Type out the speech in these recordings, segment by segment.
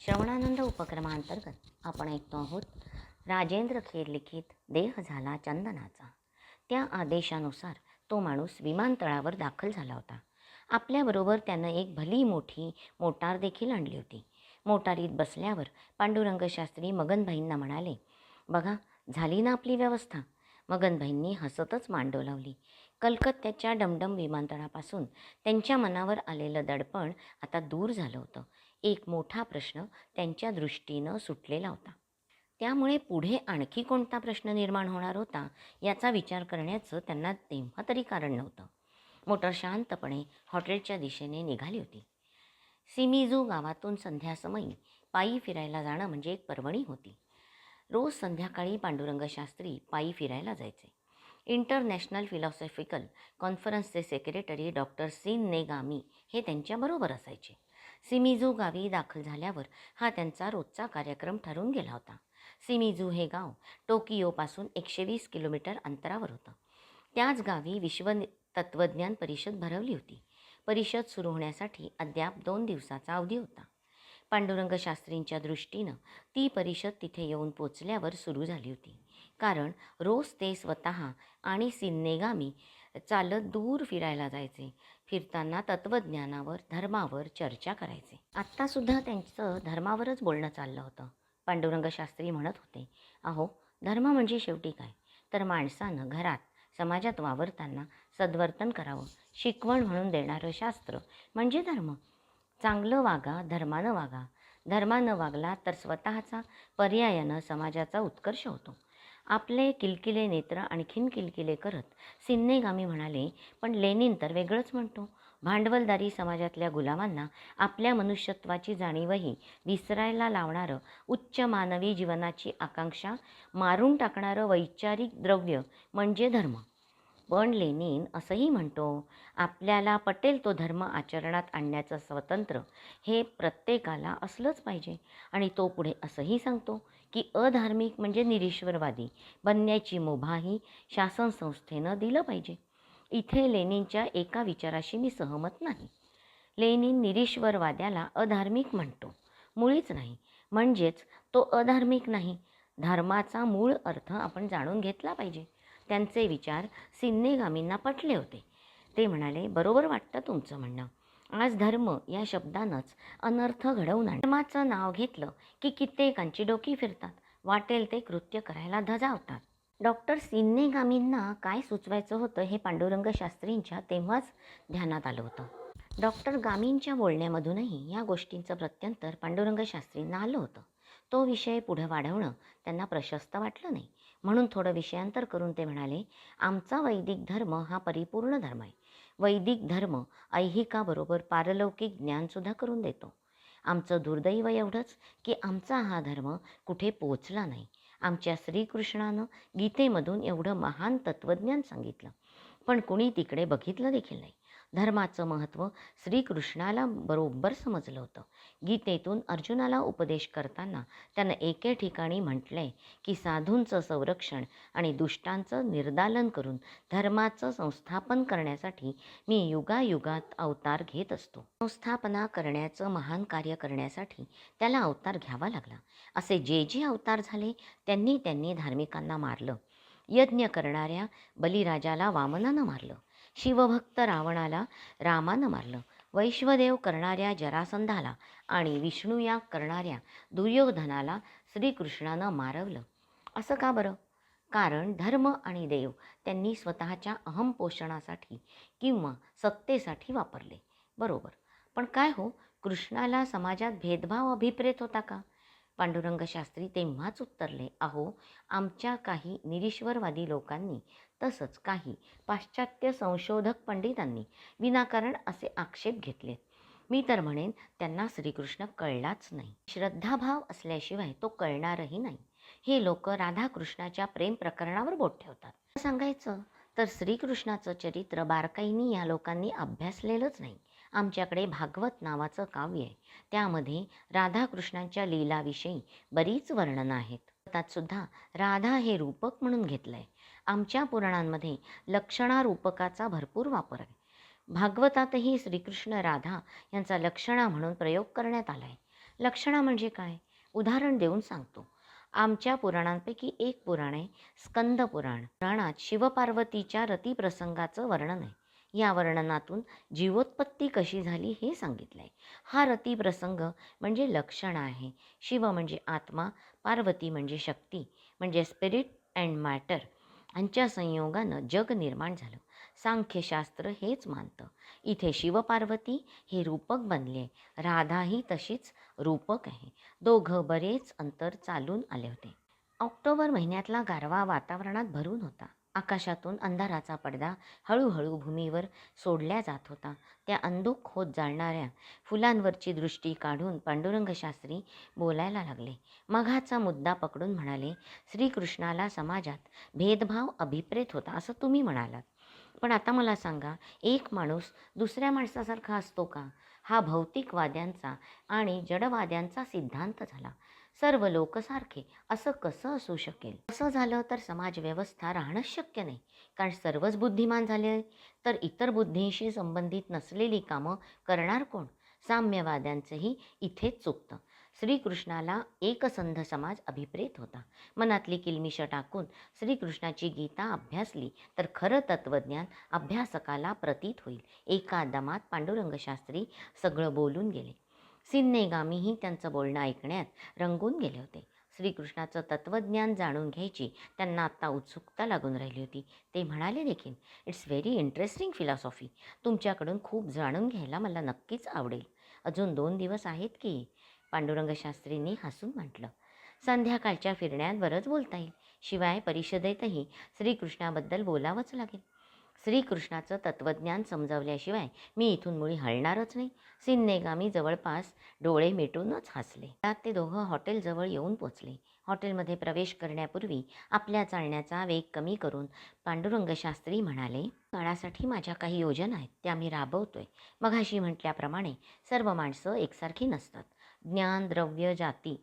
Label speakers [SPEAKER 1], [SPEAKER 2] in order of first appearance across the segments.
[SPEAKER 1] श्रवणानंद उपक्रमांतर्गत आपण ऐकतो आहोत राजेंद्र खेर लिखित देह झाला चंदनाचा. त्या आदेशानुसार तो माणूस विमानतळावर दाखल झाला होता. आपल्याबरोबर त्यानं एक भली मोठी मोटार देखील आणली होती. मोटारीत बसल्यावर पांडुरंगशास्त्री मगनभाईंना म्हणाले बघा झाली ना आपली व्यवस्था? मगनभाईंनी हसतच मान डोलावली कलकत्त्याच्या डमडम विमानतळापासून त्यांच्या मनावर आलेलं दडपण आता दूर झालं होतं. एक मोठा प्रश्न त्यांच्या दृष्टीनं सुटलेला होता. त्यामुळे पुढे आणखी कोणता प्रश्न निर्माण होणार होता याचा विचार करण्याचं त्यांना तेव्हा तरी कारण नव्हतं. मोटर शांतपणे हॉटेलच्या दिशेने निघाली होती. सिमिजू गावातून संध्यासमयी पायी फिरायला जाणं म्हणजे एक पर्वणी होती. रोज संध्याकाळी पांडुरंग शास्त्री पायी फिरायला जायचे. इंटरनॅशनल फिलॉसॉफिकल कॉन्फरन्सचे सेक्रेटरी डॉक्टर सीन नेगामी हे त्यांच्याबरोबर असायचे. सिमिजू गावी दाखल झाल्यावर हा त्यांचा रोजचा कार्यक्रम ठरून गेला होता. सिमिजू हे गाव टोकियोपासून एकशे वीस किलोमीटर अंतरावर होतं. त्याच गावी विश्व तत्त्वज्ञान परिषद भरवली होती. परिषद सुरू होण्यासाठी अद्याप दोन दिवसाचा अवधी होता. पांडुरंग शास्त्रींच्या दृष्टीनं ती परिषद तिथे येऊन पोचल्यावर सुरू झाली होती. कारण रोज ते स्वतः आणि सिन्नेगामी चालत दूर फिरायला जायचे. फिरताना तत्त्वज्ञानावर धर्मावर चर्चा करायचे. आत्तासुद्धा त्यांचं धर्मावरच बोलणं चाललं होतं. पांडुरंग शास्त्री म्हणत होते अहो धर्म म्हणजे शेवटी काय? तर माणसानं घरात समाजात वावरताना सद्वर्तन करावं. शिकवण म्हणून देणारं शास्त्र म्हणजे धर्म. चांगलं वागा धर्मानं वागा. धर्मानं वागला तर स्वतःचा पर्यायानं समाजाचा उत्कर्ष होतो. आपले किलकिले नेत्र आणखीन किलकिले करत सिन्नेगामी म्हणाले पण लेनिन तर वेगळंच म्हणतो. भांडवलदारी समाजातल्या गुलामांना आपल्या मनुष्यत्वाची जाणीवही विसरायला लावणारं उच्च मानवी जीवनाची आकांक्षा मारून टाकणारं वैचारिक द्रव्य म्हणजे धर्म. पण लेनिन असंही म्हणतो आपल्याला पटेल तो धर्म आचरणात आणण्याचं स्वतंत्र. हे प्रत्येकाला असलंच पाहिजे. आणि तो पुढे असंही सांगतो की अधार्मिक म्हणजे निरीश्वरवादी. बनण्याची मुभाही शासन संस्थेनं दिलं पाहिजे. इथे लेनिनच्या एका विचाराशी मी सहमत नाही. लेनिन निरीश्वरवाद्याला अधार्मिक म्हणतो. मुळीच नाही. म्हणजेच तो अधार्मिक नाही. धर्माचा मूळ अर्थ आपण जाणून घेतला पाहिजे. त्यांचे विचार सिन्नेगामींना पटले होते. ते म्हणाले बरोबर वाटतं तुमचं म्हणणं. आज धर्म या शब्दानंच अनर्थ घडवून आण धर्माचं नाव घेतलं की कित्येकांची डोकी फिरतात. वाटेल ते कृत्य करायला धजावतात. डॉक्टर सिन्नेगामींना काय सुचवायचं होतं हे पांडुरंग शास्त्रींच्या तेव्हाच ध्यानात आलं होतं. डॉक्टर गामींच्या बोलण्यामधूनही या गोष्टींचं प्रत्यंतर पांडुरंग शास्त्रींना आलं होतं. तो विषय पुढं वाढवणं त्यांना प्रशस्त वाटलं नाही. म्हणून थोडं विषयांतर करून ते म्हणाले आमचा वैदिक धर्म हा परिपूर्ण धर्म आहे. वैदिक धर्म ऐहिकाबरोबर पारलौकिक ज्ञानसुद्धा करून देतो. आमचं दुर्दैव एवढंच की आमचा हा धर्म कुठे पोचला नाही. आमच्या श्रीकृष्णानं गीतेमधून एवढं महान तत्त्वज्ञान सांगितलं. पण कुणी तिकडे बघितलं देखील नाही. धर्माचं महत्त्व श्रीकृष्णाला बरोबर समजलं होतं. गीतेतून अर्जुनाला उपदेश करताना त्यानं एके ठिकाणी म्हटलंय की साधूंचं संरक्षण आणि दुष्टांचं निर्दालन करून धर्माचं संस्थापन करण्यासाठी मी युगायुगात अवतार घेत असतो. संस्थापना करण्याचं महान कार्य करण्यासाठी त्याला अवतार घ्यावा लागला. असे जे जे अवतार झाले त्यांनी त्यांनी धार्मिकांना मारलं. यज्ञ करणाऱ्या बलिराजाला वामनानं मारलं. शिवभक्त रावणाला रामानं मारलं. वैश्वदेव करणाऱ्या जरासंधाला आणि विष्णू या करणाऱ्या दुर्योधनाला श्रीकृष्णानं मारवलं. असं का बरं? कारण धर्म आणि देव त्यांनी स्वतःच्या अहमपोषणासाठी किंवा सत्तेसाठी वापरले. बरोबर. पण काय हो? कृष्णाला समाजात भेदभाव अभिप्रेत होता का? पांडुरंग शास्त्री तेव्हाच उत्तरले अहो आमच्या काही निरीश्वरवादी लोकांनी तसंच काही पाश्चात्य संशोधक पंडितांनी विनाकारण असे आक्षेप घेतले मी तर म्हणेन त्यांना श्रीकृष्ण कळलाच नाही. श्रद्धाभाव असल्याशिवाय तो कळणारही नाही. हे लोक राधाकृष्णाच्या प्रेम प्रकरणावर बोट ठेवतात. सांगायचं तर श्रीकृष्णाचं चरित्र बारकाईनी या लोकांनी अभ्यासलेलंच नाही. आमच्याकडे भागवत नावाचं काव्य आहे. त्यामध्ये राधाकृष्णांच्या लीलाविषयी बरीच वर्णनं आहेत. त्यात सुद्धा राधा हे रूपक म्हणून घेतलं आहे आमच्या पुराणांमध्ये लक्षणारूपकाचा भरपूर वापर आहे. भागवतातही श्रीकृष्ण राधा यांचा लक्षणा म्हणून प्रयोग करण्यात आला आहे लक्षणा म्हणजे काय? उदाहरण देऊन सांगतो. आमच्या पुराणांपैकी एक पुराण आहे स्कंद पुराण. पुराणात शिवपार्वतीच्या रतीप्रसंगाचं वर्णन आहे. या वर्णनातून जीवोत्पत्ती कशी झाली हे सांगितलं आहे हा रतीप्रसंग म्हणजे लक्षण आहे. शिव म्हणजे आत्मा पार्वती म्हणजे शक्ती म्हणजे स्पिरिट अँड मॅटर. यांच्या संयोगानं जग निर्माण झालं. सांख्यशास्त्र हेच मानतं. इथे शिवपार्वती हे रूपक बनले. राधा ही तशीच रूपक आहे. दोघं बरेच अंतर चालून आले होते. ऑक्टोबर महिन्यातला गारवा वातावरणात भरून होता. आकाशातून अंधाराचा पडदा हळूहळू भूमीवर सोडल्या जात होता. त्या अंधुक होत जाणाऱ्या फुलांवरची दृष्टी काढून पांडुरंगशास्त्री बोलायला लागले. मघाचा मुद्दा पकडून म्हणाले श्रीकृष्णाला समाजात भेदभाव अभिप्रेत होता असं तुम्ही म्हणालात. पण आता मला सांगा एक माणूस दुसऱ्या माणसासारखा असतो का? हा भौतिकवाद्यांचा आणि जडवाद्यांचा सिद्धांत झाला. सर्व लोकसारखे. असं कसं असू शकेल? असं झालं तर समाजव्यवस्था राहणंच शक्य नाही. कारण सर्वच बुद्धिमान झाले तर इतर बुद्धीशी संबंधित नसलेली कामं करणार कोण? साम्यवाद्यांचंही इथेच चुकतं. श्रीकृष्णाला एकसंध समाज अभिप्रेत होता. मनातली किलमिष टाकून श्रीकृष्णाची गीता अभ्यासली तर खरं तत्त्वज्ञान अभ्यासकाला प्रतीत होईल. एका दमात पांडुरंगशास्त्री सगळं बोलून गेले. सिन्नेगामीही त्यांचं बोलणं ऐकण्यात रंगून गेले होते. श्रीकृष्णाचं तत्त्वज्ञान जाणून घ्यायची त्यांना आत्ता उत्सुकता लागून राहिली होती. ते म्हणाले देखील इट्स व्हेरी इंटरेस्टिंग फिलॉसॉफी तुमच्याकडून खूप जाणून घ्यायला मला नक्कीच आवडेल. अजून दोन दिवस आहेत की पांडुरंग शास्त्रींनी हसून म्हटलं संध्याकाळच्या फिरण्यात बरंच बोलता येईल. शिवाय परिषदेतही श्रीकृष्णाबद्दल बोलावंच लागेल. श्रीकृष्णाचं तत्त्वज्ञान समजावल्याशिवाय मी इथून मुळी हलणारच नाही. सिन्नेगामी जवळपास डोळे मिटूनच हसले. त्यात ते दोघं हॉटेलजवळ येऊन पोचले. हॉटेलमध्ये प्रवेश करण्यापूर्वी आपल्या चालण्याचा वेग कमी करून पांडुरंग शास्त्री म्हणाले काळासाठी माझ्या काही योजना आहेत त्या मी राबवतोय. मघाशी म्हटल्याप्रमाणे सर्व माणसं एकसारखी नसतात. ज्ञान द्रव्य जाती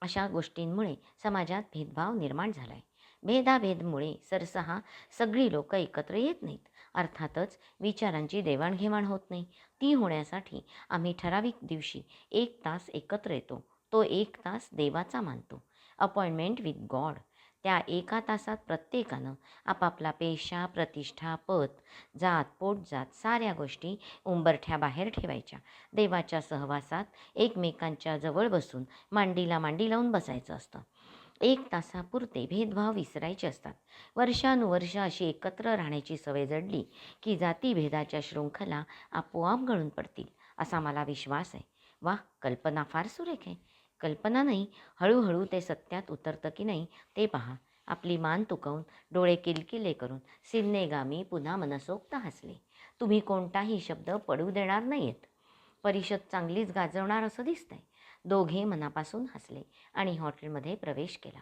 [SPEAKER 1] अशा गोष्टींमुळे समाजात भेदभाव निर्माण झाला आहे भेदाभेदमुळे सरसहा सगळी लोकं एकत्र येत नाहीत. अर्थातच विचारांची देवाणघेवाण होत नाही. ती होण्यासाठी आम्ही ठराविक दिवशी एक तास एकत्र येतो. तो एक तास देवाचा मानतो. Appointment with God. त्या एका तासात प्रत्येकानं आपापला पेशा प्रतिष्ठा पत जात पोटजात साऱ्या गोष्टी उंबरठ्याबाहेर ठेवायच्या. देवाच्या सहवासात एकमेकांच्या जवळ बसून मांडीला मांडी लावून बसायचं असतं. एक तासापुरते भेदभाव विसरायचे असतात. वर्षानुवर्ष अशी एकत्र राहण्याची सवय जडली की जातीभेदाच्या शृंखला आपोआप गळून पडतील असा मला विश्वास आहे. वा कल्पना फार सुरेख आहे. कल्पना नाही हळूहळू ते सत्यात उतरतं की नाही ते पहा. आपली मान तुकवून डोळे किलकिले करून सिन्नेगामी पुन्हा मनसोक्त हसले. तुम्ही कोणताही शब्द पडू देणार नाहीत परिषद चांगलीच गाजवणार असं दिसतंय. दोघे मनापासून हसले आणि हॉटेलमध्ये प्रवेश केला.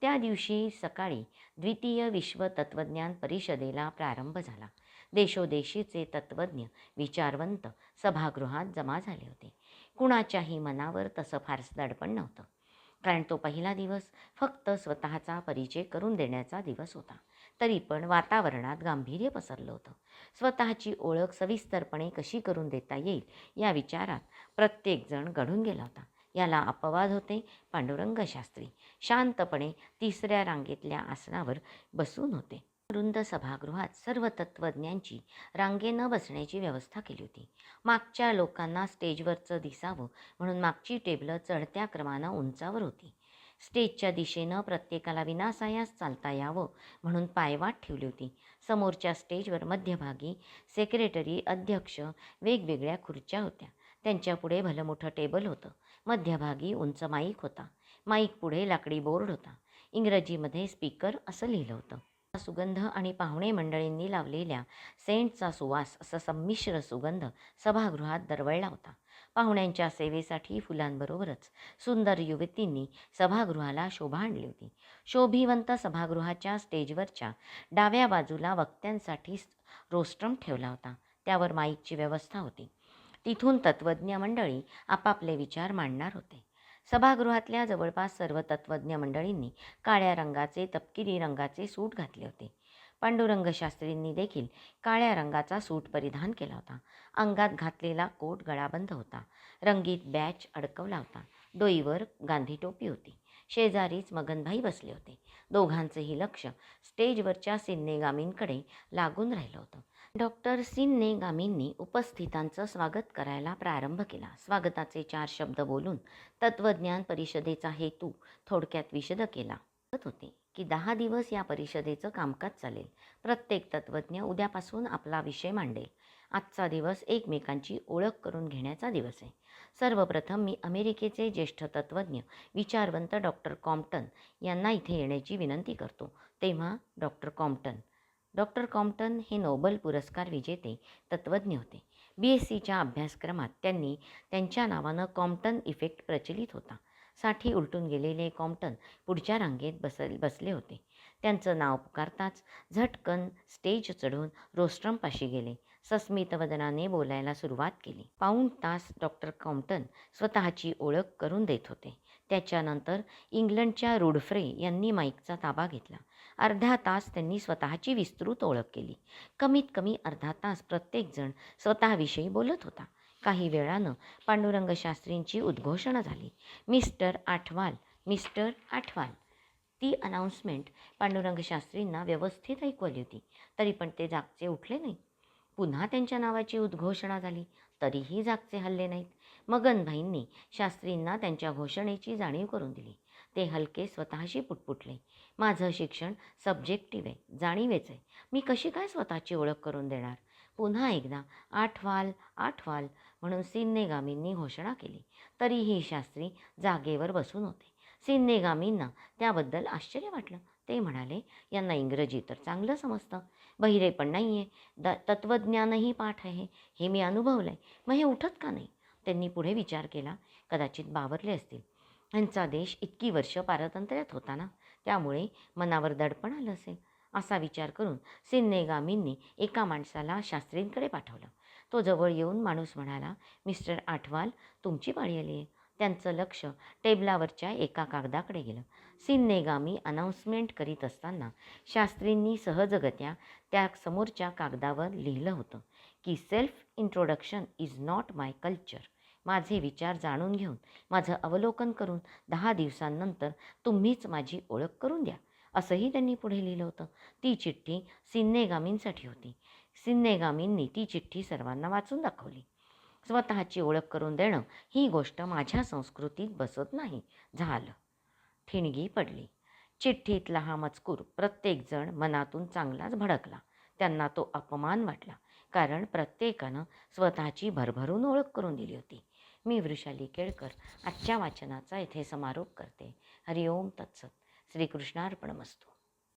[SPEAKER 1] त्या दिवशी सकाळी द्वितीय विश्व तत्त्वज्ञान परिषदेला प्रारंभ झाला. देशोदेशीचे तत्त्वज्ञ विचारवंत सभागृहात जमा झाले होते. कुणाच्याही मनावर तसं फारसं दडपण नव्हतं. कारण तो पहिला दिवस फक्त स्वतःचा परिचय करून देण्याचा दिवस होता. तरी पण वातावरणात गांभीर्य पसरलं होतं. स्वतःची ओळख सविस्तरपणे कशी करून देता येईल या विचारात प्रत्येकजण घडून गेला होता. याला अपवाद होते. पांडुरंग शास्त्री शांतपणे तिसऱ्या रांगेतल्या आसनावर बसून होते. रुंद सभागृहात सर्व तत्त्वज्ञांची रांगेनं बसण्याची व्यवस्था केली होती. मागच्या लोकांना स्टेजवरचं दिसावं म्हणून मागची टेबलं चढत्या क्रमानं उंचावर होती. स्टेजच्या दिशेनं प्रत्येकाला विनासायास चालता यावं म्हणून पायवाट ठेवली होती. समोरच्या स्टेजवर मध्यभागी सेक्रेटरी अध्यक्ष वेगवेगळ्या खुर्च्या होत्या. त्यांच्यापुढे भलं मोठं टेबल होतं. मध्यभागी उंच माईक होता. माईक पुढे लाकडी बोर्ड होता. इंग्रजीमध्ये स्पीकर असं लिहिलं होतं. सुगंध आणि पाहुणे मंडळींनी लावलेल्या सेंटचा सुवास असा संमिश्र सुगंध सभागृहात दरवळला होता. पाहुण्यांच्या सेवेसाठी फुलांबरोबरच सुंदर युवतींनी सभागृहाला शोभा आणली होती. शोभिवंत सभागृहाच्या स्टेजवरच्या डाव्या बाजूला वक्त्यांसाठी रोस्ट्रम ठेवला होता. त्यावर माईकची व्यवस्था होती. तिथून तत्त्वज्ञ मंडळी आपापले विचार मांडणार होते. सभागृहातल्या जवळपास सर्व तत्त्वज्ञ मंडळींनी काळ्या रंगाचे तपकिरी रंगाचे सूट घातले होते. पांडुरंग शास्त्रींनी देखील काळ्या रंगाचा सूट परिधान केला होता. अंगात घातलेला कोट गळाबंद होता. रंगीत बॅच अडकवला होता. डोईवर गांधी टोपी होती. शेजारीच मगनभाई बसले होते. दोघांचंही लक्ष स्टेजवरच्या सिन्नेगामींकडे लागून राहिलं होतं. डॉक्टर सिन्नेगामींनी उपस्थितांचं स्वागत करायला प्रारंभ केला. स्वागताचे चार शब्द बोलून तत्त्वज्ञान परिषदेचा हेतू थोडक्यात विशद केला. होते की दहा दिवस या परिषदेचं कामकाज चालेल. प्रत्येक तत्त्वज्ञ उद्यापासून आपला विषय मांडेल. आजचा दिवस एकमेकांची ओळख करून घेण्याचा दिवस आहे. सर्वप्रथम मी अमेरिकेचे ज्येष्ठ तत्त्वज्ञ विचारवंत डॉक्टर कॉम्प्टन यांना इथे येण्याची विनंती करतो. तेव्हा डॉक्टर कॉम्प्टन डॉक्टर कॉम्प्टन हे नोबल पुरस्कार विजेते तत्त्वज्ञ होते. बी एस सीच्या अभ्यासक्रमात त्यांनी त्यांच्या नावानं कॉम्प्टन इफेक्ट प्रचलित होता. साठी उलटून गेलेले कॉम्प्टन पुढच्या रांगेत बस बसले होते. त्यांचं नाव पुकारताच झटकन स्टेज चढून रोस्ट्रमपाशी गेले. सस्मित वदनाने बोलायला सुरुवात केली. पाऊण तास डॉक्टर कॉम्प्टन स्वतःची ओळख करून देत होते. त्याच्यानंतर इंग्लंडच्या रुडफ्रे यांनी माईकचा ताबा घेतला. अर्धा तास त्यांनी स्वतःची विस्तृत ओळख केली. कमीत कमी अर्धा तास प्रत्येकजण स्वतःविषयी बोलत होता. काही वेळानं पांडुरंग शास्त्रींची उद्घोषणा झाली. Mister Athawale mister Athawale. ती अनाऊन्समेंट पांडुरंग शास्त्रींना व्यवस्थित ऐकवली होती. तरी पण ते जागचे उठले नाही. पुन्हा त्यांच्या नावाची उद्घोषणा झाली. तरीही जागचे हल्ले नाहीत. मगनभाईंनी शास्त्रींना त्यांच्या घोषणेची जाणीव करून दिली. ते हलके स्वतःशी पुटपुटले. माझं शिक्षण सब्जेक्टिव्ह आहे जाणीवेच आहे. मी कशी काय स्वतःची ओळख करून देणार? पुन्हा एकदा आठवाल आठवाल म्हणून सिन्नेगामींनी घोषणा केली. तरीही शास्त्री जागेवर बसून होते. सिन्नेगामींना त्याबद्दल आश्चर्य वाटलं. ते म्हणाले यांना इंग्रजी तर चांगलं समजतं. बहिरे पण नाही आहे द तत्त्वज्ञानही पाठ आहे. हे मी अनुभवलं आहे मग हे उठत का नाही? त्यांनी पुढे विचार केला. कदाचित बावरले असतील. यांचा देश इतकी वर्ष पारतंत्र्यात होता ना? त्यामुळे मनावर दडपण आलं असेल. असा विचार करून सिन्नेगामींनी एका माणसाला शास्त्रींकडे पाठवलं. तो जवळ येऊन माणूस म्हणाला मिस्टर आठवाल तुमची पाळी आली आहे त्यांचं लक्ष टेबलावरच्या एका कागदाकडे गेलं. सिन्नेगामी अनाऊन्समेंट करीत असताना शास्त्रींनी सहजगत्या त्या समोरच्या कागदावर लिहिलं होतं की self introduction is not my culture. माझे विचार जाणून घेऊन माझं अवलोकन करून दहा दिवसांनंतर तुम्हीच माझी ओळख करून द्या. असंही त्यांनी पुढे लिहिलं होतं. ती चिठ्ठी सिन्नेगामींसाठी होती. सिन्नेगामींनी ती चिठ्ठी सर्वांना वाचून दाखवली. स्वतःची ओळख करून देणं ही गोष्ट माझ्या संस्कृतीत बसत नाही. झालं. ठिणगी पडली. चिठ्ठीतला हा मजकूर प्रत्येकजण मनातून चांगलाच भडकला. त्यांना तो अपमान वाटला कारण प्रत्येकानं स्वतःची भरभरून ओळख करून दिली होती. मी वृषाली केळकर आजच्या वाचनाचा इथे समारोप करते. हरिओम तत्सत. श्रीकृष्णार्पण मस्तू